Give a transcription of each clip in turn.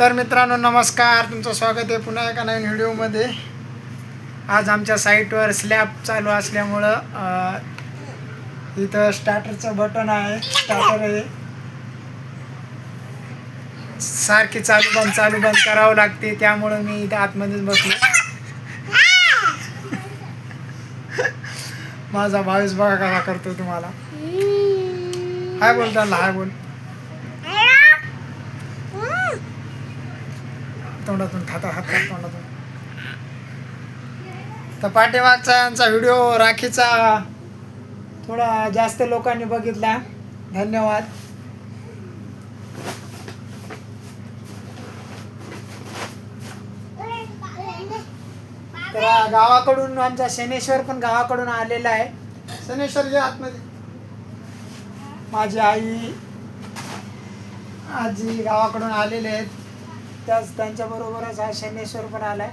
तर मित्रांनो नमस्कार. तुमचं स्वागत आहे पुन्हा एका नवीन व्हिडिओमध्ये. आज आमच्या साईटवर स्लॅब चालू असल्यामुळं इथं स्टार्टरचं बटन आहे स्टार्टर आहे. सारखी चालू बंद चालू बंद करावं लागते त्यामुळं मी इथं आतमध्येच बसलो. माझा भावीस बघा कसा करतो तुम्हाला. हाय बोल हाय बोल. तोंडातून खाता हात तोंडातून. तर पाठीमागचा यांचा व्हिडिओ राखीचा थोडा जास्त लोकांनी बघितला. धन्यवाद. तर गावाकडून आमचा शनेश्वर पण गावाकडून आलेला आहे. शनेश्वर जे आतमध्ये. माझी आई आजी गावाकडून आलेले आहेत. त्याच त्यांच्याबरोबरच हा शनेश्वर पण आलाय.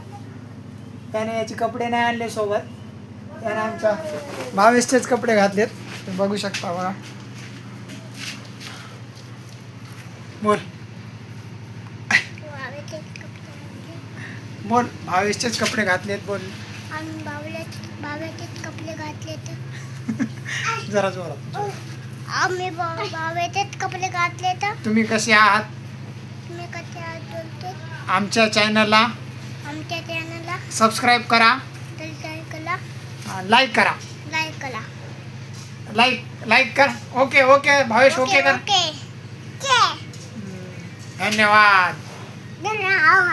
त्याने याचे कपडे नाही आणले सोबत. त्याने आमच्या भावेशचेच कपडे घातलेत. तुम्ही बघू शकता बघा. बोल. बोल भावेशचेच कपडे घातलेत बोल. कपडे जरा जोरात. आम्ही कपडे घातले तर तुम्ही कसे आहात तुम्ही कसे आहात बोलते आमच्या चॅनलला आमच्या चॅनलला सबस्क्राईब करा. सबस्क्राईब करा. लाईक करा. लाईक करा. लाईक लाईक कर. ओके ओके भावेश ओके कर. धन्यवाद. धन्यवाद.